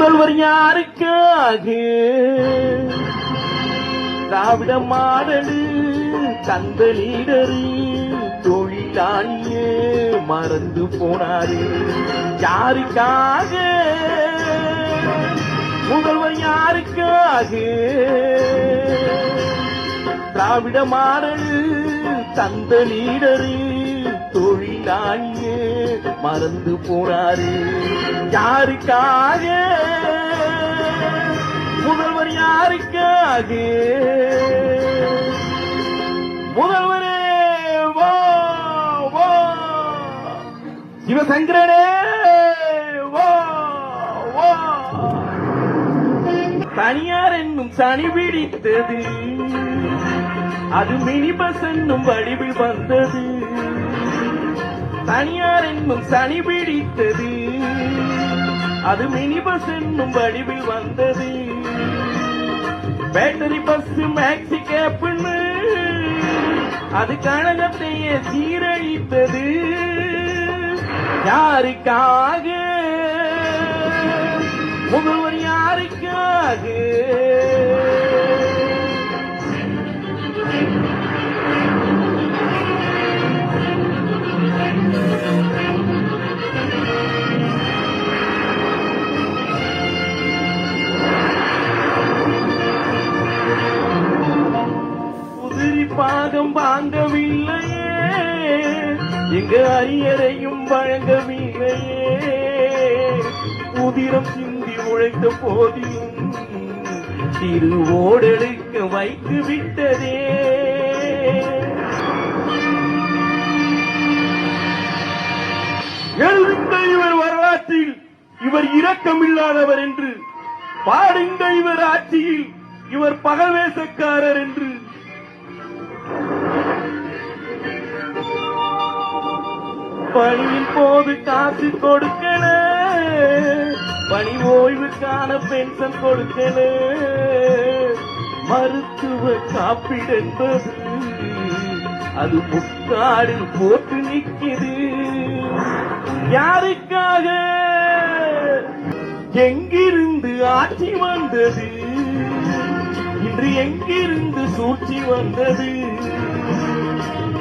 முதல்வர் யாருக்காக? திராவிட மாடலு தந்த லீடரு தொழிலாளியே மறந்து போனாரு. யாருக்காக? முதல்வர் யாருக்காக? திராவிட மாடலு தந்த லீடரு தொழிலாளியே மறந்து போறாரு யாருக்காக? முதல்வர் யாருக்காக? முதல்வரே வா வா. சிவசங்கரனே வா வா. தனியார் என்னும் சனி பிடித்தது. அது மினி பஸ் என்னும் வடிவில் வந்தது. தனியார் என்னும் சனி பிடித்தது. அது மினி பஸ் என்னும் வடிவில் வந்தது. பேட்டரி பஸ் மேக்ஸி கேப்னு அது கழகத்தையே சீரழித்தது. யாருக்காக? முதல்வர் யாருக்காக? பாகம் வாங்கவில்லையே. எங்க அரியரையும் வழங்கவில்லையே. உதிரம் சிந்தி உழைத்த போதிலும் திருவோடெடுக்க வைத்து விட்டதே. எழுதுங்கள் இவர் வரலாற்றில். இவர் இரக்கமில்லாதவர் என்று. பாடுங்கள் இவர் ஆட்சியில். இவர் பகவேசக்காரர் என்று. பணியின் போது காசு கொடுக்கல. பணி ஓய்வுக்கான பென்ஷன் கொடுக்கல. மருத்துவ காப்பீடு என்பது அது முக்காடில் போட்டு நிக்குது யாருக்காக? எங்கிருந்து ஆட்சி வந்தது? இன்று எங்கிருந்து சூழ்ச்சி வந்தது?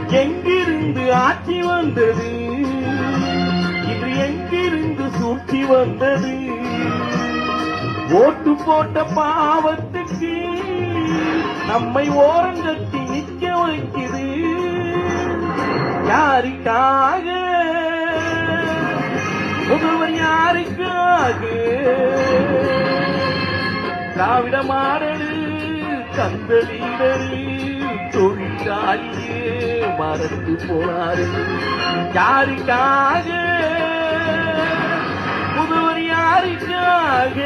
எங்கிருந்து ஆட்சி வந்தது? எங்கிருந்து சூழ்ச்சி வந்தது? ஓட்டு போட்ட பாவத்துக்கு நம்மை ஓரங்கட்டி நிக்க வைக்குது. யாருக்காக? முதல்வர் யாருக்காக? திராவிட மாடல் தந்தலீடரு தொழிலாளியே மறந்து போனாரு. யாருக்காக? யாருக்காக